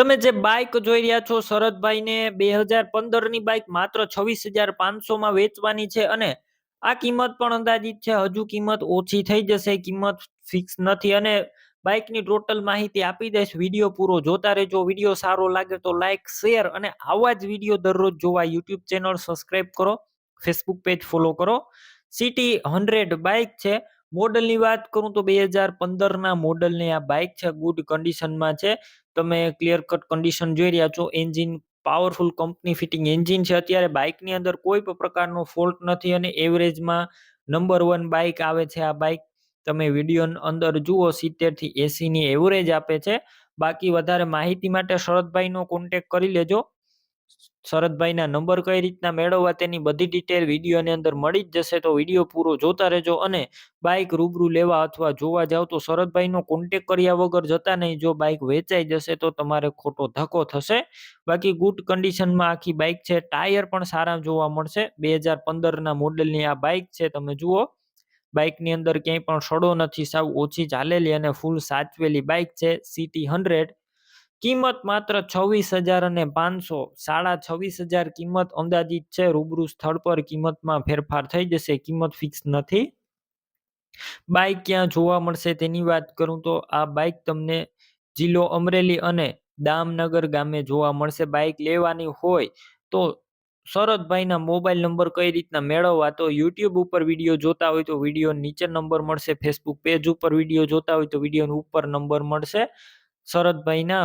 તમે જે બાઇક જોઈ રહ્યા છો, શરદભાઈને બે હજાર પંદરની બાઇક માત્ર છવ્વીસ હજાર પાંચસોમાં વેચવાની છે અને આ કિંમત પણ અંદાજિત છે, હજુ કિંમત ઓછી થઈ જશે, કિંમત ફિક્સ નથી અને બાઇકની ટોટલ માહિતી આપી દઈશ. વીડિયો પૂરો જોતા રહેજો. વીડિયો સારો લાગે તો લાઇક શેર અને આવા જ વીડિયો દરરોજ જોવા યુટ્યુબ ચેનલ સબસ્ક્રાઈબ કરો ફેસબુક પેજ ફોલો કરો. સિટી હંડ્રેડ બાઇક છે. મોડલની વાત કરું તો બે હજાર પંદરના મોડલની આ બાઇક છે ગુડ કન્ડિશનમાં છે. તમે ક્લિયર કટ કન્ડિશન જોઈ રહ્યા છો. Engine powerful company fitting engine છે. અત્યારે બાઇકની અંદર કોઈ પણ પ્રકારનો ફોલ્ટ નથી અને એવરેજમાં નંબર વન બાઇક આવે છે આ બાઇક તમે વીડિયો અંદર જુઓ સિત્તેરથી એસી ની એવરેજ આપે છે. બાકી વધારે માહિતી માટે શરદભાઈનો કોન્ટેક કરી લેજો. શરદભાઈના નંબર કઈ રીતના મેળવવા તેની બધી ડિટેલ વિડીયોની અંદર મળી જ જશે, તો વીડિયો પૂરો જોતા રહેજો અને બાઇક રૂબરૂ લેવા અથવા જોવા જાવ તો શરદભાઈનો કોન્ટેક કર્યા વગર જતા નહીં. જો બાઇક વેચાઈ જશે તો તમારે ખોટો ધક્કો થશે. બાકી ગુડ કન્ડિશનમાં આખી બાઇક છે. ટાયર પણ સારા જોવા મળશે. બે હજાર પંદરના મોડલની આ બાઇક છે, તમે જુઓ. બાઇકની અંદર ક્યાંય પણ સડો નથી. સાવ ઓછી ચાલેલી અને ફૂલ સાચવેલી બાઇક છે. સિટી હંડ્રેડ કિંમત માત્ર છવ્વીસ હજાર અને પાંચસો, સાડા છવ્વીસ હજાર કિંમત અંદાજિત છે. રૂબરૂ સ્થળ પર કિંમતમાં ફેરફાર થઈ જશે. કિંમત ફિક્સ નથી. બાઇક ક્યાં જોવા મળશે તેની વાત કરું તો આ બાઇક તમને જિલ્લો અમરેલી અને દામનગર ગામે જોવા મળશે. બાઇક લેવાની હોય તો શરદભાઈના મોબાઈલ નંબર કઈ રીતના મેળવવા તો યુટ્યુબ ઉપર વીડિયો જોતા હોય તો વીડિયો નીચે નંબર મળશે. ફેસબુક પેજ ઉપર વીડિયો જોતા હોય તો વીડિયો ઉપર નંબર મળશે. શરદભાઈના